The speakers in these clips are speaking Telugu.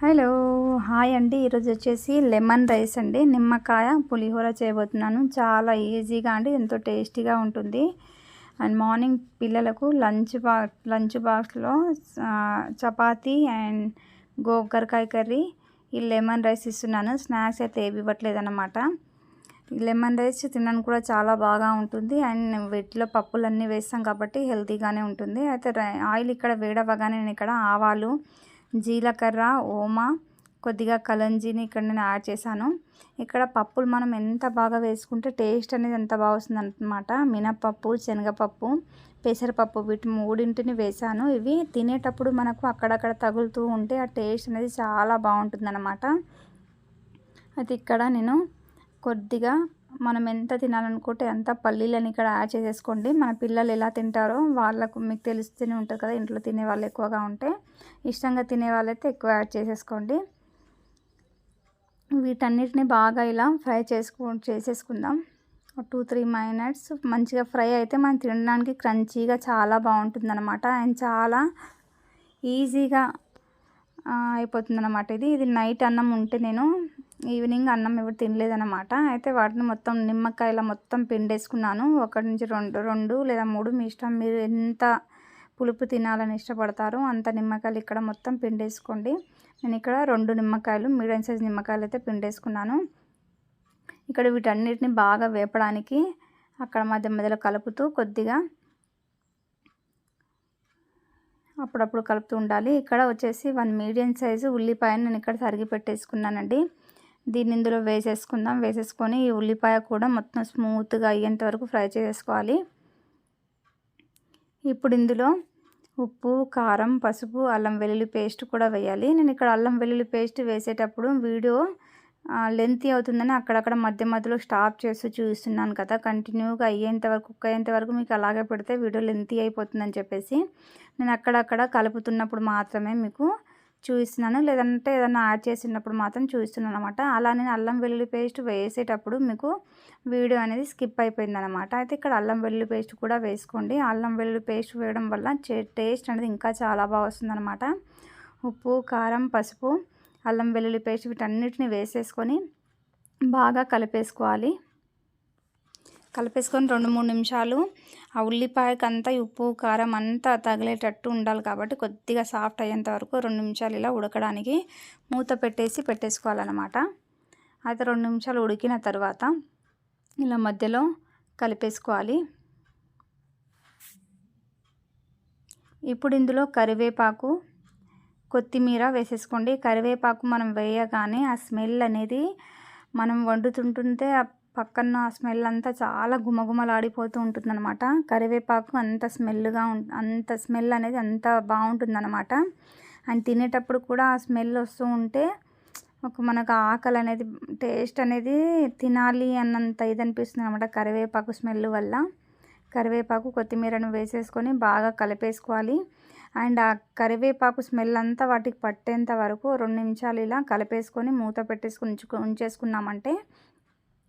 హలో హాయ్ అండి. ఈరోజు వచ్చేసి లెమన్ రైస్ అండి. నిమ్మకాయ పులిహోర చేయబోతున్నాను. చాలా ఈజీగా అండి ఎంతో టేస్టీగా ఉంటుంది. అండ్ మార్నింగ్ పిల్లలకు లంచ్ బా లంచ్ బాక్స్లో చపాతీ అండ్ గోకరకాయ కర్రీ. ఈ లెమన్ రైస్ ఇస్తున్నాను. స్నాక్స్ అయితే ఏవి ఇవ్వట్లేదు అనమాట లెమన్ రైస్ తినడానికి కూడా చాలా బాగా ఉంటుంది. అండ్ వీటిలో పప్పులు అన్నీ వేస్తాం కాబట్టి హెల్తీగానే ఉంటుంది. అయితే ఆయిల్ ఇక్కడ వేడవగానే నేను ఇక్కడ ఆవాలు జీలకర్ర ఓమా కొద్దిగా కలంజీని ఇక్కడ నేను యాడ్ చేశాను. ఇక్కడ పప్పులు మనం ఎంత బాగా వేసుకుంటే టేస్ట్ అనేది ఎంత బాగా వస్తుంది అనమాట మినపప్పు శనగపప్పు పెసరపప్పు వీటి మూడింటిని వేసాను ఇవి తినేటప్పుడు మనకు అక్కడక్కడ తగులుతూ ఉంటే ఆ టేస్ట్ అనేది చాలా బాగుంటుంది అనమాట అయితే ఇక్కడ నేను కొద్దిగా మనం ఎంత తినాలనుకుంటే అంత పల్లీలని ఇక్కడ యాడ్ చేసేసుకోండి. మన పిల్లలు ఎలా తింటారో వాళ్ళకు మీకు తెలుస్తూనే ఉంటుంది కదా ఇంట్లో తినే వాళ్ళు ఎక్కువగా ఉంటే. ఇష్టంగా తినే వాళ్ళైతే ఎక్కువ యాడ్ చేసేసుకోండి. వీటన్నిటిని బాగా ఇలా ఫ్రై చేసుకో చేసేసుకుందాం. Two three minutes. మంచిగా ఫ్రై అయితే మనం తినడానికి క్రంచీగా చాలా బాగుంటుంది అనమాట అండ్ చాలా ఈజీగా అయిపోతుందన్నమాట ఇది. ఇది నైట్ అన్నం ఉంటే నేను ఈవినింగ్ అన్నం ఎవరు తినలేదన్నమాట. అయితే వాటిని మొత్తం నిమ్మకాయల మొత్తం పిండేసుకున్నాను. ఒకటి నుంచి రెండు రెండు లేదా మూడు మీ ఇష్టం. మీరు ఎంత పులుపు తినాలని ఇష్టపడతారో అంత నిమ్మకాయలు ఇక్కడ మొత్తం పిండేసుకోండి. నేను ఇక్కడ రెండు నిమ్మకాయలు మీడియం సైజ్ నిమ్మకాయలు అయితే పిండేసుకున్నాను. ఇక్కడ వీటన్నిటిని బాగా వేపడానికి అక్కడ మధ్య మధ్యలో కలుపుతూ కొద్దిగా అప్పుడప్పుడు కలుపుతూ ఉండాలి. ఇక్కడ వచ్చేసి వన్ మీడియం సైజు ఉల్లిపాయను నేను ఇక్కడ సరిగి పెట్టేసుకున్నానండి. దీన్ని ఇందులో వేసేసుకుందాం. వేసేసుకొని ఈ ఉల్లిపాయ కూడా మొత్తం స్మూత్గా అయ్యేంత వరకు ఫ్రై చేసుకోవాలి. ఇప్పుడు ఇందులో ఉప్పు కారం పసుపు అల్లం వెల్లుల్లి పేస్ట్ కూడా వేయాలి. నేను ఇక్కడ అల్లం వెల్లుల్లి పేస్ట్ వేసేటప్పుడు వీడియో లెంతీ అవుతుందని అక్కడక్కడ మధ్య మధ్యలో స్టాప్ చేస్తూ చూస్తున్నాను కదా. కంటిన్యూగా అయ్యేంత వరకు కుక్ అయ్యేంత వరకు మీకు అలాగే పెడితే వీడియో లెంతీ అయిపోతుందని చెప్పేసి నేను అక్కడక్కడ కలుపుతున్నప్పుడు మాత్రమే మీకు చూపిస్తున్నాను లేదంటే ఏదైనా యాడ్ చేసినప్పుడు మాత్రం చూపిస్తున్నాను అనమాట అలా నేను అల్లం వెల్లుల్లి పేస్ట్ వేసేటప్పుడు మీకు వీడియో అనేది స్కిప్ అయిపోయింది అనమాట అయితే ఇక్కడ అల్లం వెల్లుల్లి పేస్ట్ కూడా వేసుకోండి. అల్లం వెల్లుల్లి పేస్ట్ వేయడం వల్ల టేస్ట్ అనేది ఇంకా చాలా బాగా వస్తుందన్నమాట. ఉప్పు కారం పసుపు అల్లం వెల్లుల్లి పేస్ట్ వీటన్నిటిని వేసేసుకొని బాగా కలిపేసుకోవాలి. కలిపేసుకొని రెండు మూడు నిమిషాలు. ఆ ఉల్లిపాయకు అంతా ఉప్పు కారం అంతా తగిలేటట్టు ఉండాలి కాబట్టి కొద్దిగా సాఫ్ట్ అయ్యేంత వరకు రెండు నిమిషాలు ఇలా ఉడకడానికి మూత పెట్టేసి పెట్టేసుకోవాలన్నమాట. అయితే రెండు నిమిషాలు ఉడికిన తర్వాత ఇలా మధ్యలో కలిపేసుకోవాలి. ఇప్పుడు ఇందులో కరివేపాకు కొత్తిమీర వేసేసుకోండి. కరివేపాకు మనం వేయగానే ఆ స్మెల్ అనేది మనం వండుతుంటుంటే పక్కన స్మెల్ అంతా చాలా గుమగుమలాడిపోతూ ఉంటుందన్నమాట. కరివేపాకు అంత స్మెల్గా అంత స్మెల్ అనేది అంత బాగుంటుందన్నమాట. అండ్ తినేటప్పుడు కూడా ఆ స్మెల్ వస్తూ ఉంటే ఒక మనకు ఆకలి అనేది టేస్ట్ అనేది తినాలి అన్నంత ఇది అనిపిస్తుంది అనమాట కరివేపాకు స్మెల్ వల్ల. కరివేపాకు కొత్తిమీరను వేసేసుకొని బాగా కలిపేసుకోవాలి. అండ్ ఆ కరివేపాకు స్మెల్ అంతా వాటికి పట్టేంత వరకు రెండు నిమిషాలు ఇలా కలిపేసుకొని మూత పెట్టేసుకుని ఉంచేసుకున్నామంటే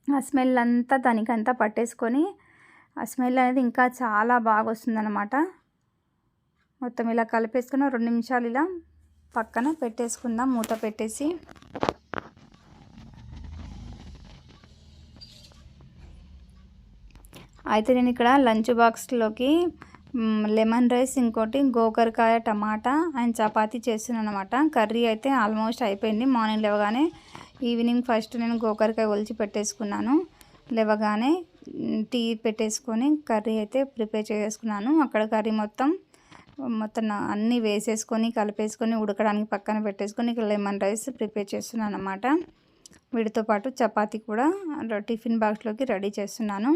ఆ స్మెల్ అంతా దానికంతా పట్టేసుకొని ఆ స్మెల్ అనేది ఇంకా చాలా బాగా వస్తుందన్నమాట. మొత్తం ఇలా కలిపేసుకుని రెండు నిమిషాలు ఇలా పక్కన పెట్టేసుకుందాం మూత పెట్టేసి. అయితే నేను ఇక్కడ లంచ్ బాక్స్లోకి లెమన్ రైస్ ఇంకోటి గోకరకాయ టమాటా అండ్ చపాతీ చేస్తున్నాను అనమాట కర్రీ అయితే ఆల్మోస్ట్ అయిపోయింది. మార్నింగ్ లేవగానే ఈవినింగ్ ఫస్ట్ నేను గోకరకాయ ఒలిచి పెట్టేసుకున్నాను. లేవగానే టీ పెట్టేసుకొని కర్రీ అయితే ప్రిపేర్ చేసుకున్నాను. అక్కడ కర్రీ మొత్తం మొత్తం అన్నీ వేసేసుకొని కలిపేసుకొని ఉడకడానికి పక్కన పెట్టేసుకొని ఇక్కడ లెమన్ రైస్ ప్రిపేర్ చేస్తున్నాను అనమాట వీటితో పాటు చపాతీ కూడా టిఫిన్ బాక్స్లోకి రెడీ చేస్తున్నాను.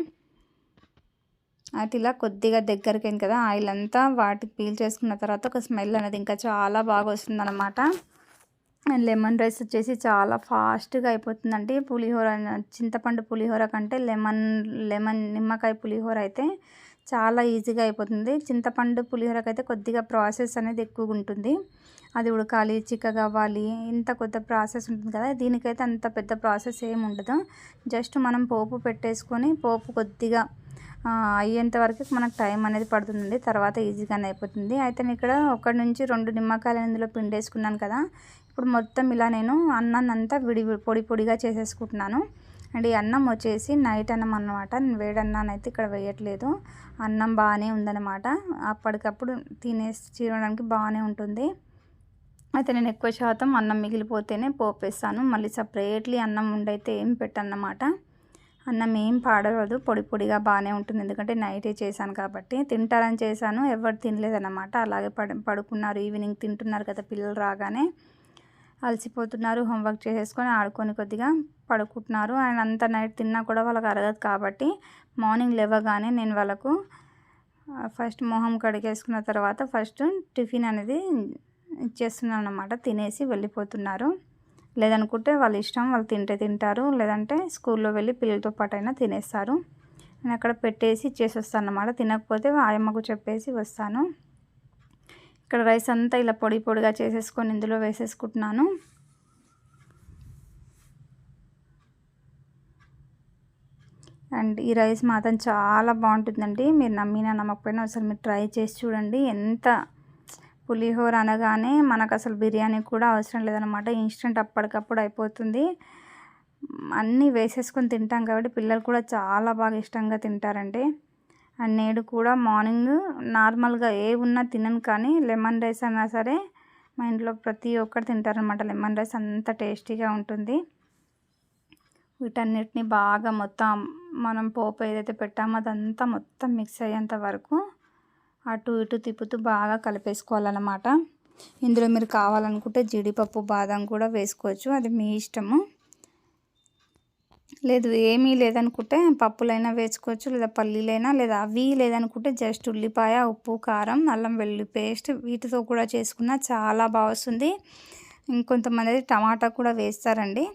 అయితే ఇలా కొద్దిగా దగ్గరికి అయింది కదా ఆయిల్ అంతా వాటికి పీల్ చేసుకున్న తర్వాత ఒక స్మెల్ అనేది ఇంకా చాలా బాగా వస్తుంది అనమాట అండ్ లెమన్ రైస్ వచ్చేసి చాలా ఫాస్ట్గా అయిపోతుందండి. పులిహోర చింతపండు పులిహోర కంటే లెమన్ లెమన్ నిమ్మకాయ పులిహోర అయితే చాలా ఈజీగా అయిపోతుంది. చింతపండు పులిహోరకి అయితే కొద్దిగా ప్రాసెస్ అనేది ఎక్కువగా ఉంటుంది. అది ఉడకాలి చిక్కగా అవ్వాలి ఇంత కొత్త ప్రాసెస్ ఉంటుంది కదా దీనికైతే అంత పెద్ద ప్రాసెస్ ఏమి ఉండదు. జస్ట్ మనం పోపు పెట్టేసుకొని పోపు కొద్దిగా అయ్యేంత వరకు మనకు టైం అనేది పడుతుందండి. తర్వాత ఈజీగానే అయిపోతుంది. అయితే నేను ఇక్కడ ఒకటి నుంచి రెండు నిమ్మకాయలు ఇందులో పిండేసుకున్నాను కదా. ఇప్పుడు మొత్తం ఇలా నేను అన్నాన్నంతా విడి పొడి పొడిగా చేసేసుకుంటున్నాను. అండ్ ఈ అన్నం వచ్చేసి నైట్ అన్నం అన్నమాట. నేను వేడన్నాన్ని అయితే ఇక్కడ వేయట్లేదు. అన్నం బాగానే ఉందన్నమాట. అప్పటికప్పుడు తినేసి చీరడానికి బాగానే ఉంటుంది. అయితే నేను ఎక్కువ శాతం అన్నం మిగిలిపోతేనే పోపేస్తాను. మళ్ళీ సపరేట్లీ అన్నం ఉండైతే ఏం పెట్టన్నమాట అన్నం ఏం పాడవదు. పొడి పొడిగా బాగానే ఉంటుంది. ఎందుకంటే నైటే చేశాను కాబట్టి తింటారని చేశాను. ఎవరు తినలేదన్నమాట. అలాగే పడు పడుకున్నారు. ఈవినింగ్ తింటున్నారు కదా పిల్లలు రాగానే. అలసిపోతున్నారు. హోంవర్క్ చేసేసుకొని ఆడుకొని కొద్దిగా పడుకుంటున్నారు. అండ్ అంత నైట్ తిన్నా కూడా వాళ్ళకి అరగదు కాబట్టి మార్నింగ్ లేవగానే నేను వాళ్ళకు ఫస్ట్ మొహం కడిగేసుకున్న తర్వాత ఫస్ట్ టిఫిన్ అనేది ఇచ్చేస్తున్నాను అనమాట తినేసి వెళ్ళిపోతున్నారు. లేదనుకుంటే వాళ్ళ ఇష్టం వాళ్ళు తింటే తింటారు లేదంటే స్కూల్లో వెళ్ళి పిల్లలతో పాటు అయినా తినేస్తారు. నేను అక్కడ పెట్టేసి ఇచ్చేసి వస్తాను అన్నమాట తినకపోతే ఆయమ్మకు చెప్పేసి వస్తాను. ఇక్కడ రైస్ అంతా ఇలా పొడి పొడిగా చేసేసుకొని ఇందులో వేసేసుకుంటున్నాను. అండ్ ఈ రైస్ మాత్రం చాలా బాగుంటుందండి. మీరు నమ్మినా నమ్మకపోయినా ఒకసారి మీరు ట్రై చేసి చూడండి. ఎంత పులిహోర అనగానే మనకు అసలు బిర్యానీ కూడా అవసరం లేదనమాట ఇన్స్టెంట్ అప్పటికప్పుడు అయిపోతుంది. అన్నీ వేసేసుకొని తింటాం కాబట్టి పిల్లలు కూడా చాలా బాగా ఇష్టంగా తింటారండి. అండ్ నేడు కూడా మార్నింగ్ నార్మల్గా ఏ ఉన్నా తినను కానీ లెమన్ రైస్ అన్నా సరే మా ఇంట్లో ప్రతి ఒక్కరు తింటారనమాట లెమన్ రైస్ అంత టేస్టీగా ఉంటుంది. వీటన్నిటిని బాగా మొత్తం మనం పోపు ఏదైతే పెట్టామో అదంతా మొత్తం మిక్స్ అయ్యేంత వరకు అటు ఇటు తిప్పుతూ బాగా కలిపేసుకోవాలన్నమాట. ఇందులో మీరు కావాలనుకుంటే జీడిపప్పు బాదం కూడా వేసుకోవచ్చు. అది మీ ఇష్టము. లేదు ఏమీ లేదనుకుంటే పప్పులైనా వేసుకోవచ్చు లేదా పల్లీలైనా లేదా అవి లేదనుకుంటే జస్ట్ ఉల్లిపాయ ఉప్పు కారం అల్లం వెల్లుల్లి పేస్ట్ వీటితో కూడా చేసుకున్న చాలా బాగా వస్తుంది. ఇంకొంతమంది టమాటా కూడా వేస్తారండి.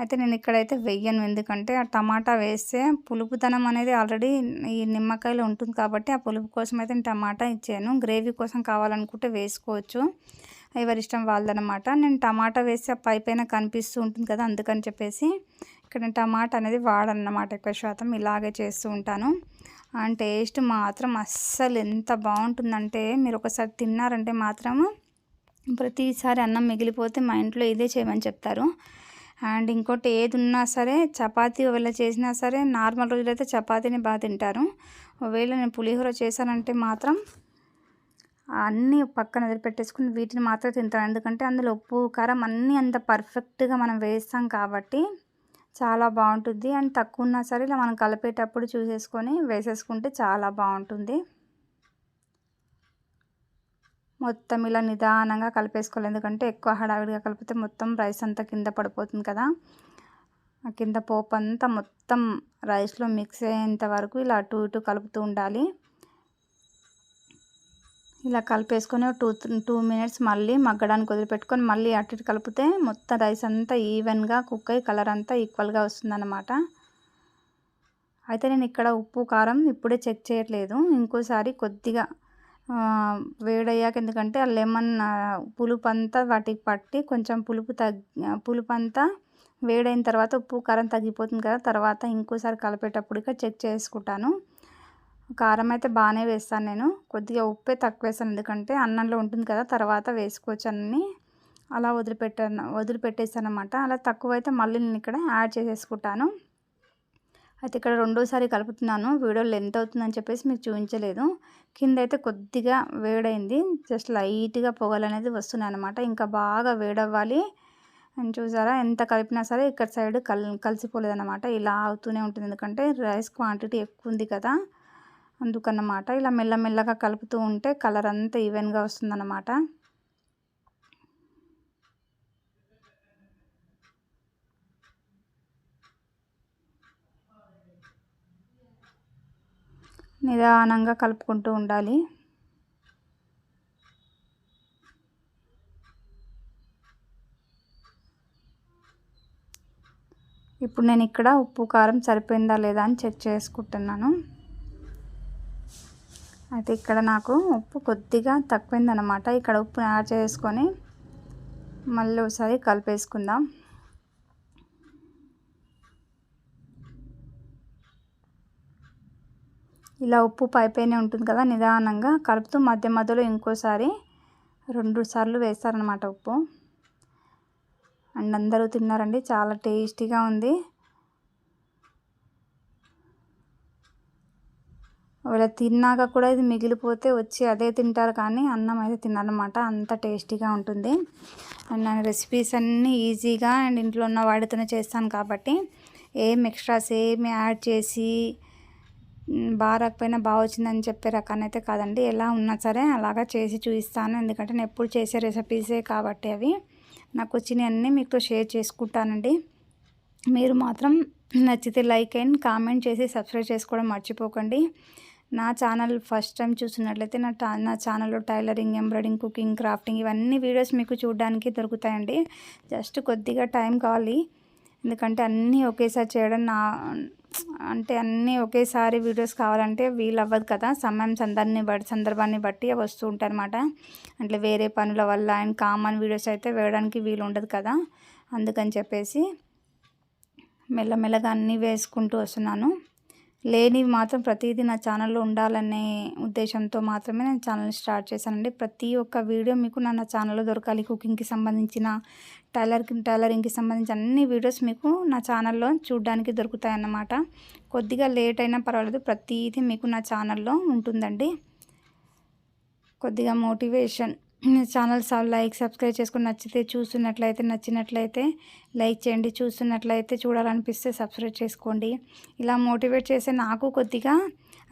అయితే నేను ఇక్కడైతే వెయ్యను. ఎందుకంటే ఆ టమాటా వేస్తే పులుపుతనం అనేది ఆల్రెడీ ఈ నిమ్మకాయలో ఉంటుంది కాబట్టి ఆ పులుపు కోసం అయితే నేను టమాటా ఇచ్చాను. గ్రేవీ కోసం కావాలనుకుంటే వేసుకోవచ్చు. ఎవరి ఇష్టం వాళ్ళదనమాట నేను టమాటా వేస్తే ఆ పై పైన కనిపిస్తూ ఉంటుంది కదా అందుకని చెప్పేసి ఇక్కడ నేను టమాటా అనేది వాడనమాట ఎక్కువ శాతం. ఇలాగే చేస్తూ ఉంటాను. అండ్ టేస్ట్ మాత్రం అస్సలు ఎంత బాగుంటుందంటే మీరు ఒకసారి తిన్నారంటే మాత్రము ప్రతిసారి అన్నం మిగిలిపోతే మా ఇంట్లో ఇదే చేయమని చెప్తారు. అండ్ ఇంకోటి ఏది ఉన్నా సరే చపాతీ ఒకవేళ చేసినా సరే నార్మల్ రోజులైతే చపాతీని బాగా తింటారు. ఒకవేళ నేను పులిహోర చేశానంటే మాత్రం అన్నీ పక్కన వదిలిపెట్టేసుకుని వీటిని మాత్రం తింటాను. ఎందుకంటే అందులో ఉప్పు కారం అన్నీ అంత పర్ఫెక్ట్గా మనం వేస్తాం కాబట్టి చాలా బాగుంటుంది. అండ్ తక్కువ ఉన్నా సరే ఇలా మనం కలిపేటప్పుడు చూసేసుకొని వేసేసుకుంటే చాలా బాగుంటుంది. మొత్తం ఇలా నిదానంగా కలిపేసుకోవాలి. ఎందుకంటే ఎక్కువ హడావిడిగా కలిపితే మొత్తం రైస్ అంతా కింద పడిపోతుంది కదా. ఆ కింద పోపు అంతా మొత్తం రైస్లో మిక్స్ అయ్యేంత వరకు ఇలా అటు ఇటు కలుపుతూ ఉండాలి. ఇలా కలిపేసుకొని టూ టూ మినిట్స్ మళ్ళీ మగ్గడానికి వదిలిపెట్టుకొని మళ్ళీ అటు ఇటు కలిపితే మొత్తం రైస్ అంతా ఈవెన్గా కుక్ అయ్యి కలర్ అంతా ఈక్వల్గా వస్తుందన్నమాట. అయితే నేను ఇక్కడ ఉప్పు కారం ఇప్పుడే చెక్ చేయట్లేదు. ఇంకోసారి కొద్దిగా వేడయ్యాక ఎందుకంటే ఆ లెమన్ పులుపు అంతా వాటికి పట్టి కొంచెం పులుపు తగ్గి పులుపు అంతా వేడైన తర్వాత ఉప్పు కారం తగ్గిపోతుంది కదా తర్వాత ఇంకోసారి కలిపేటప్పుడు చెక్ చేసుకుంటాను. కారం అయితే బాగానే వేస్తాను నేను. కొద్దిగా ఉప్పే తక్కువ వేస్తాను ఎందుకంటే అన్నంలో ఉంటుంది కదా తర్వాత వేసుకోవచ్చు అన్నీ. అలా వదిలిపెట్టాను వదిలిపెట్టేస్తాను అనమాట అలా తక్కువ అయితే మళ్ళీ నేను ఇక్కడ యాడ్ చేసేసుకుంటాను. అయితే ఇక్కడ రెండోసారి కలుపుతున్నాను. వీడియో లెంత్ అవుతుందని చెప్పేసి మీకు చూపించలేదు. కింద అయితే కొద్దిగా వేడైంది. జస్ట్ లైట్గా పొగలు అనేది వస్తున్నాయి అనమాట ఇంకా బాగా వేడవ్వాలి. అని చూసారా? ఎంత కలిపినా సరే ఇక్కడ సైడ్ కల్ కలిసిపోలేదు అనమాట ఇలా అవుతూనే ఉంటుంది. ఎందుకంటే రైస్ క్వాంటిటీ ఎక్కువ ఉంది కదా. అందుకన్నమాట. ఇలా మెల్లమెల్లగా కలుపుతూ ఉంటే కలర్ అంతా ఈవెన్గా వస్తుందన్నమాట. నిదానంగా కలుపుకుంటూ ఉండాలి. ఇప్పుడు నేను ఇక్కడ ఉప్పు కారం సరిపోయిందా లేదా అని చెక్ చేసుకుంటున్నాను. అయితే ఇక్కడ నాకు ఉప్పు కొద్దిగా తక్కువైందనమాట ఇక్కడ ఉప్పు యాడ్ చేసుకొని మళ్ళీ ఒకసారి కలిపేసుకుందాం. ఇలా ఉప్పు పైపైనే ఉంటుంది కదా నిదానంగా కలుపుతూ మధ్య మధ్యలో ఇంకోసారి రెండు సార్లు వేస్తారనమాట ఉప్పు. అండ్ అందరూ తిన్నారండి చాలా టేస్టీగా ఉంది. ఒకవేళ తిన్నాక కూడా ఇది మిగిలిపోతే వచ్చి అదే తింటారు కానీ అన్నం అయితే తిన్నారనమాట అంత టేస్టీగా ఉంటుంది. అండ్ నా రెసిపీస్ అన్నీ ఈజీగా అండ్ ఇంట్లో ఉన్న వాడితోనే చేస్తాను కాబట్టి ఏం ఎక్స్ట్రాస్ ఏమి యాడ్ చేసి బాగా రాకపోయినా బాగా వచ్చిందని చెప్పే రకాన్ని అయితే కాదండి. ఎలా ఉన్నా సరే అలాగా చేసి చూపిస్తాను. ఎందుకంటే నేను ఎప్పుడు చేసే రెసిపీసే కాబట్టి అవి నాకు వచ్చినవన్నీ మీతో షేర్ చేసుకుంటానండి. మీరు మాత్రం నచ్చితే లైక్ అండ్ కామెంట్ చేసి సబ్స్క్రైబ్ చేసుకోవడం మర్చిపోకండి. నా ఛానల్ ఫస్ట్ టైం చూసినట్లయితే నా నా ఛానల్లో టైలరింగ్ ఎంబ్రాయిడింగ్ కుకింగ్ క్రాఫ్టింగ్ ఇవన్నీ వీడియోస్ మీకు చూడడానికి దొరుకుతాయండి. జస్ట్ కొద్దిగా టైం కావాలి. ఎందుకంటే అన్నీ ఒకేసారి చేయడం నా అంటే అన్నీ ఒకేసారి వీడియోస్ కావాలంటే వీలు అవ్వదు కదా. సమయం సందర్భాన్ని బట్టి సందర్భాన్ని బట్టి వస్తూ ఉంటాయన్నమాట. అంటే వేరే పనుల వల్ల అండ్ కామన్ వీడియోస్ అయితే వేయడానికి వీలు ఉండదు కదా. అందుకని చెప్పేసి మెల్లమెల్లగా అన్నీ వేసుకుంటూ వస్తున్నాను. లేనివి మాత్రం ప్రతిదీ నా ఛానల్లో ఉండాలనే ఉద్దేశంతో మాత్రమే నేను ఛానల్ స్టార్ట్ చేశానండి. ప్రతి ఒక్క వీడియో మీకు నా ఛానల్లో దొరకాలి. కుకింగ్కి సంబంధించిన టైలర్ టైలరింగ్కి సంబంధించిన అన్ని వీడియోస్ మీకు నా ఛానల్లో చూడడానికి దొరుకుతాయి అన్నమాట కొద్దిగా లేట్ అయినా పర్వాలేదు. ప్రతిదీ మీకు నా ఛానల్లో ఉంటుందండి. కొద్దిగా మోటివేషన్ ఛానల్ లైక్ సబ్స్క్రైబ్ చేసుకుని నచ్చితే చూస్తున్నట్లయితే నచ్చినట్లయితే లైక్ చేయండి. చూస్తున్నట్లయితే చూడాలనిపిస్తే సబ్స్క్రైబ్ చేసుకోండి. ఇలా మోటివేట్ చేస్తే నాకు కొద్దిగా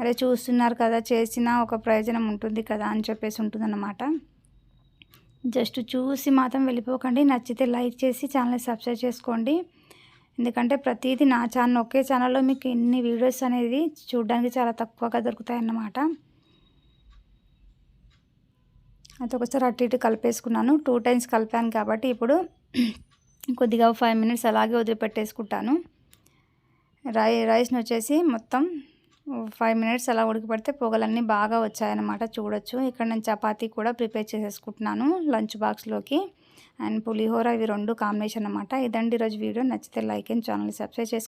అరే చూస్తున్నారు కదా చేసిన ఒక ప్రయోజనం ఉంటుంది కదా అని చెప్పేసి ఉంటుందన్నమాట. జస్ట్ చూసి మాత్రం వెళ్ళిపోకండి. నచ్చితే లైక్ చేసి ఛానల్ సబ్స్క్రైబ్ చేసుకోండి. ఎందుకంటే ప్రతిదీ నా ఛానల్ ఒకే ఛానల్లో మీకు ఎన్ని వీడియోస్ అనేది చూడడానికి చాలా తక్కువగా దొరుకుతాయి అన్నమాట అయితే ఒకసారి అటు ఇటు కలిపేసుకున్నాను. టూ టైమ్స్ కలిపాను కాబట్టి ఇప్పుడు కొద్దిగా ఫైవ్ మినిట్స్ అలాగే వదిలిపెట్టేసుకుంటాను. రై రైస్ని వచ్చేసి మొత్తం ఫైవ్ మినిట్స్ అలా ఉడికిపెడితే పొగలన్నీ బాగా వచ్చాయన్నమాట చూడొచ్చు. ఇక్కడ నేను చపాతీ కూడా ప్రిపేర్ చేసేసుకుంటున్నాను లంచ్ బాక్స్లోకి. అండ్ పులిహోర ఇవి రెండు కాంబినేషన్ అనమాట ఇదండి ఈరోజు వీడియో. నచ్చితే లైక్ అండ్ ఛానల్ సబ్స్క్రైబ్ చేసుకోండి